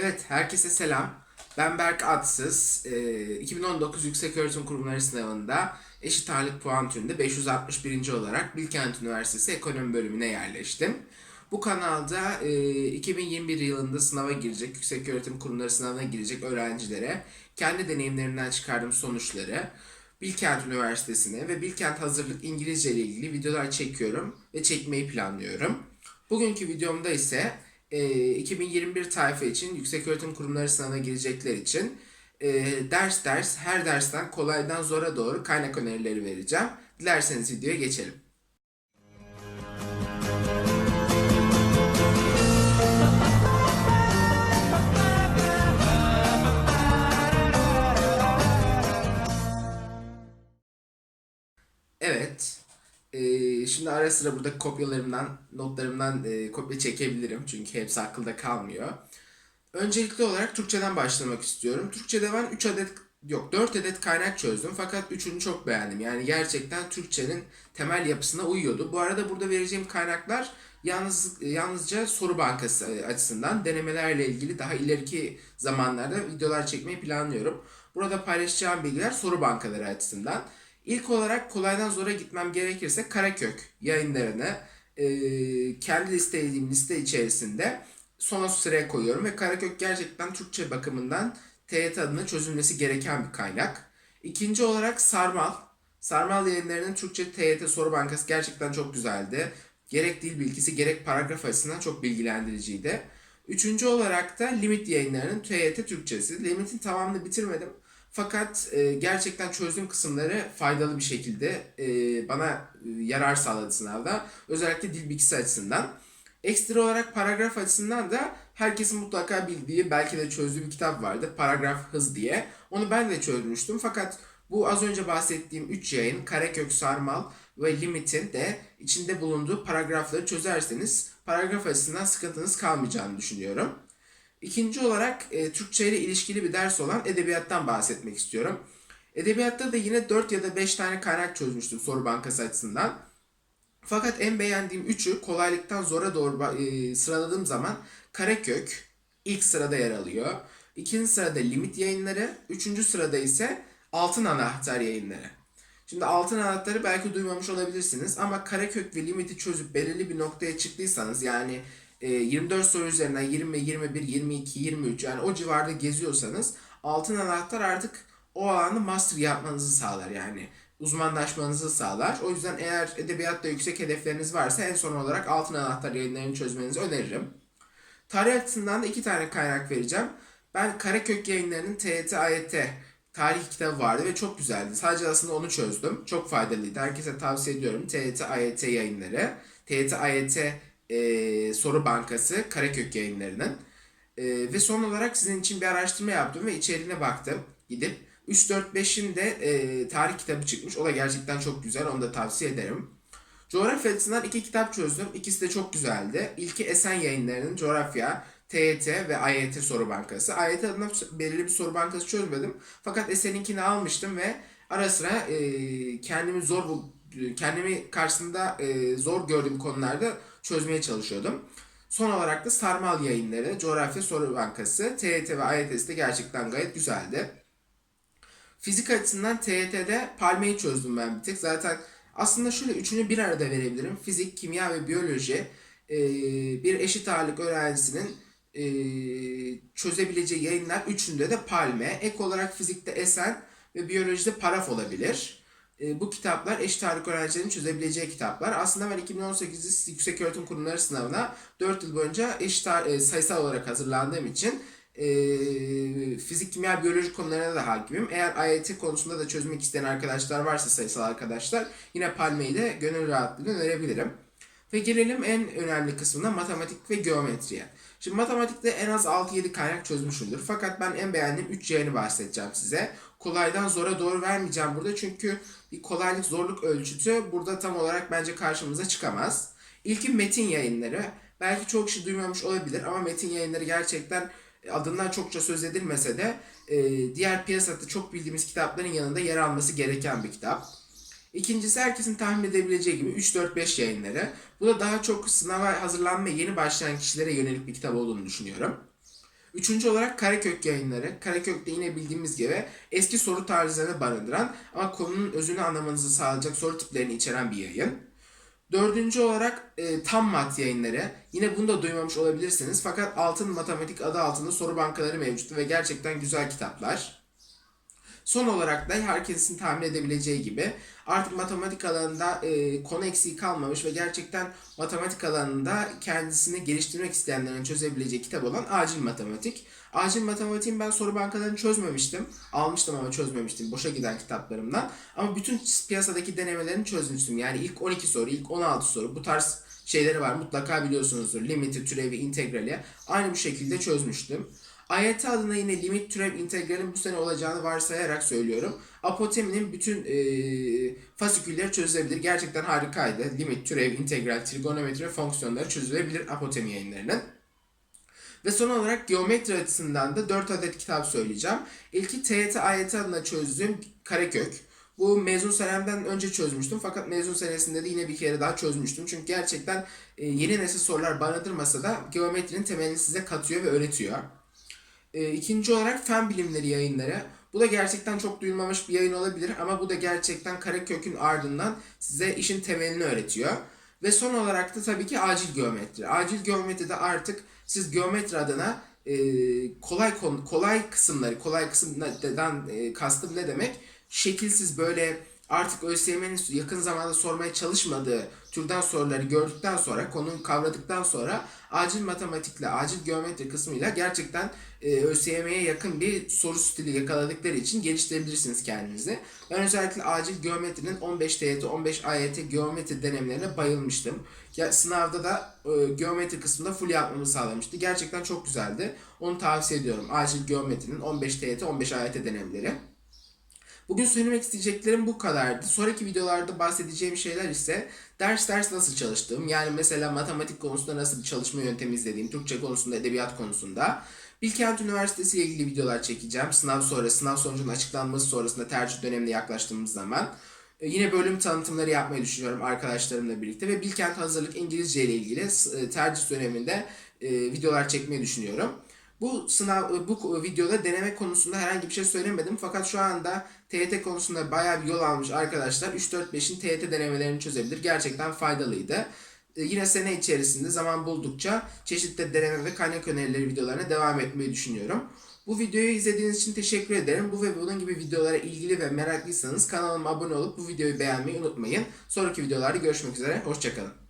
Evet, herkese selam. Ben Berk Atsız. Ee, 2019 Yükseköğretim Kurumları sınavında eşit ağırlık puan türünde 561. olarak Bilkent Üniversitesi Ekonomi bölümüne yerleştim. Bu kanalda e, 2021 yılında sınava girecek, Yükseköğretim Kurumları sınavına girecek öğrencilere kendi deneyimlerimden çıkardığım sonuçları, Bilkent Üniversitesi'ne ve Bilkent Hazırlık İngilizce ile ilgili videolar çekiyorum ve çekmeyi planlıyorum. Bugünkü videomda ise e, 2021 tayfa için Yükseköğretim Kurumları sınavına girecekler için e, ders ders her dersten kolaydan zora doğru kaynak önerileri vereceğim. Dilerseniz videoya geçelim. Şimdi ara sıra burada kopyalarımdan, notlarımdan e, kopya çekebilirim. Çünkü hepsi akılda kalmıyor. Öncelikli olarak Türkçeden başlamak istiyorum. Türkçede ben 3 adet, yok 4 adet kaynak çözdüm. Fakat üçünü çok beğendim. Yani gerçekten Türkçenin temel yapısına uyuyordu. Bu arada burada vereceğim kaynaklar yalnız yalnızca soru bankası açısından denemelerle ilgili daha ileriki zamanlarda videolar çekmeyi planlıyorum. Burada paylaşacağım bilgiler soru bankaları açısından. İlk olarak kolaydan zora gitmem gerekirse Karakök yayınlarını e, kendi listelediğim liste içerisinde sona sıraya koyuyorum ve Karakök gerçekten Türkçe bakımından TYT adına çözülmesi gereken bir kaynak. İkinci olarak Sarmal. Sarmal yayınlarının Türkçe TYT soru bankası gerçekten çok güzeldi. Gerek dil bilgisi gerek paragraf açısından çok bilgilendiriciydi. Üçüncü olarak da Limit yayınlarının TYT Türkçesi. Limit'in tamamını bitirmedim. Fakat e, gerçekten çözdüğüm kısımları faydalı bir şekilde e, bana e, yarar sağladı sınavda. Özellikle dil bilgisi açısından. Ekstra olarak paragraf açısından da herkesin mutlaka bildiği belki de çözdüğü bir kitap vardı. Paragraf Hız diye. Onu ben de çözmüştüm. Fakat bu az önce bahsettiğim 3 yayın Karakök, Sarmal ve Limit'in de içinde bulunduğu paragrafları çözerseniz paragraf açısından sıkıntınız kalmayacağını düşünüyorum. İkinci olarak e, Türkçe ile ilişkili bir ders olan edebiyattan bahsetmek istiyorum. Edebiyatta da yine 4 ya da 5 tane kaynak çözmüştüm soru bankası açısından. Fakat en beğendiğim üçü kolaylıktan zora doğru e, sıraladığım zaman Karakök ilk sırada yer alıyor. İkinci sırada Limit yayınları, üçüncü sırada ise Altın Anahtar yayınları. Şimdi altın anahtarı belki duymamış olabilirsiniz ama Karakök ve Limit'i çözüp belirli bir noktaya çıktıysanız yani e, 24 soru üzerinden 20, 21, 22, 23 yani o civarda geziyorsanız altın anahtar artık o alanda master yapmanızı sağlar yani uzmanlaşmanızı sağlar. O yüzden eğer edebiyatta yüksek hedefleriniz varsa en son olarak altın anahtar yayınlarını çözmenizi öneririm. Tarih açısından da iki tane kaynak vereceğim. Ben Karakök yayınlarının TYT AYT tarih kitabı vardı ve çok güzeldi. Sadece aslında onu çözdüm. Çok faydalıydı. Herkese tavsiye ediyorum. TYT AYT yayınları. TYT AYT e, soru bankası Karakök yayınlarının. E, ve son olarak sizin için bir araştırma yaptım ve içeriğine baktım gidip. 3-4-5'in de e, tarih kitabı çıkmış. O da gerçekten çok güzel. Onu da tavsiye ederim. Coğrafya açısından iki kitap çözdüm. İkisi de çok güzeldi. İlki Esen yayınlarının coğrafya, TYT ve AYT soru bankası. AYT adına belirli bir soru bankası çözmedim. Fakat Esen'inkini almıştım ve ara sıra e, kendimi zor bul kendimi karşısında e, zor gördüğüm konularda çözmeye çalışıyordum. Son olarak da Sarmal yayınları, coğrafya soru bankası, TYT ve AYT'si de gerçekten gayet güzeldi. Fizik açısından TYT'de Palme'yi çözdüm ben bir tek. Zaten aslında şöyle üçünü bir arada verebilirim. Fizik, kimya ve biyoloji bir eşit ağırlık öğrencisinin çözebileceği yayınlar üçünde de Palme. Ek olarak fizikte Esen ve biyolojide Paraf olabilir. E, bu kitaplar eşit ağırlık öğrencilerinin çözebileceği kitaplar. Aslında ben 2018 Yükseköğretim Kurumları sınavına 4 yıl boyunca eşit ağır- e, sayısal olarak hazırlandığım için e, fizik, kimya, biyoloji konularına da hakimim. Eğer AYT konusunda da çözmek isteyen arkadaşlar varsa sayısal arkadaşlar yine Palme'yi de gönül rahatlığıyla önerebilirim. Ve gelelim en önemli kısmına matematik ve geometriye. Şimdi matematikte en az 6-7 kaynak çözmüşümdür. Fakat ben en beğendiğim 3 yayını bahsedeceğim size. Kolaydan zora doğru vermeyeceğim burada çünkü bir kolaylık zorluk ölçütü burada tam olarak bence karşımıza çıkamaz. İlki metin yayınları. Belki çok kişi duymamış olabilir ama metin yayınları gerçekten adından çokça söz edilmese de e, diğer piyasada çok bildiğimiz kitapların yanında yer alması gereken bir kitap. İkincisi herkesin tahmin edebileceği gibi 3-4-5 yayınları. Bu da daha çok sınava hazırlanmaya yeni başlayan kişilere yönelik bir kitap olduğunu düşünüyorum. Üçüncü olarak Karekök yayınları. Karekök de yine bildiğimiz gibi eski soru tarzlarını barındıran ama konunun özünü anlamanızı sağlayacak soru tiplerini içeren bir yayın. Dördüncü olarak e, Tam Mat yayınları. Yine bunu da duymamış olabilirsiniz. Fakat Altın Matematik adı altında soru bankaları mevcut ve gerçekten güzel kitaplar. Son olarak da herkesin tahmin edebileceği gibi artık matematik alanında e, konu eksiği kalmamış ve gerçekten matematik alanında kendisini geliştirmek isteyenlerin çözebileceği kitap olan Acil Matematik. Acil Matematik'in ben soru bankalarını çözmemiştim. Almıştım ama çözmemiştim boşa giden kitaplarımdan. Ama bütün piyasadaki denemelerini çözmüştüm. Yani ilk 12 soru, ilk 16 soru bu tarz şeyleri var. Mutlaka biliyorsunuzdur. Limiti, türevi, integrali. Aynı bu şekilde çözmüştüm. AYT adına yine limit türev integralin bu sene olacağını varsayarak söylüyorum. Apoteminin bütün e, fasikülleri çözülebilir. Gerçekten harikaydı. Limit, türev, integral, trigonometri ve fonksiyonları çözülebilir Apotemi yayınlarının. Ve son olarak geometri açısından da 4 adet kitap söyleyeceğim. İlki TYT AYT adına çözdüğüm Karekök. Bu mezun senemden önce çözmüştüm fakat mezun senesinde de yine bir kere daha çözmüştüm. Çünkü gerçekten e, yeni nesil sorular barındırmasa da geometrinin temelini size katıyor ve öğretiyor. E, ikinci olarak fen bilimleri yayınları. Bu da gerçekten çok duyulmamış bir yayın olabilir ama bu da gerçekten Karakök'ün ardından size işin temelini öğretiyor. Ve son olarak da tabii ki acil geometri. Acil geometride artık siz geometri adına e, kolay konu, kolay kısımları, kolay kısımdan e, kastım ne demek? Şekilsiz böyle artık ÖSYM'nin yakın zamanda sormaya çalışmadığı türden soruları gördükten sonra, konuyu kavradıktan sonra acil matematikle, acil geometri kısmıyla gerçekten e, ÖSYM'ye yakın bir soru stili yakaladıkları için geliştirebilirsiniz kendinizi. Ben özellikle acil geometrinin 15 TYT, 15 AYT geometri denemelerine bayılmıştım. Ya, sınavda da e, geometri kısmında full yapmamı sağlamıştı. Gerçekten çok güzeldi. Onu tavsiye ediyorum. Acil geometrinin 15 TYT, 15 AYT denemeleri. Bugün söylemek isteyeceklerim bu kadardı. Sonraki videolarda bahsedeceğim şeyler ise ders ders nasıl çalıştığım. Yani mesela matematik konusunda nasıl bir çalışma yöntemi izlediğim, Türkçe konusunda, edebiyat konusunda. Bilkent Üniversitesi ile ilgili videolar çekeceğim. Sınav sonra, sınav sonucunun açıklanması sonrasında tercih dönemine yaklaştığımız zaman. E, Yine bölüm tanıtımları yapmayı düşünüyorum arkadaşlarımla birlikte ve Bilkent Hazırlık İngilizce ile ilgili e, tercih döneminde e, videolar çekmeyi düşünüyorum. Bu sınav bu videoda deneme konusunda herhangi bir şey söylemedim fakat şu anda TYT konusunda bayağı bir yol almış arkadaşlar 3-4-5'in TYT denemelerini çözebilir. Gerçekten faydalıydı. Ee, Yine sene içerisinde zaman buldukça çeşitli deneme ve kaynak önerileri videolarına devam etmeyi düşünüyorum. Bu videoyu izlediğiniz için teşekkür ederim. Bu ve bunun gibi videolara ilgili ve meraklıysanız kanalıma abone olup bu videoyu beğenmeyi unutmayın. Sonraki videolarda görüşmek üzere. Hoşçakalın.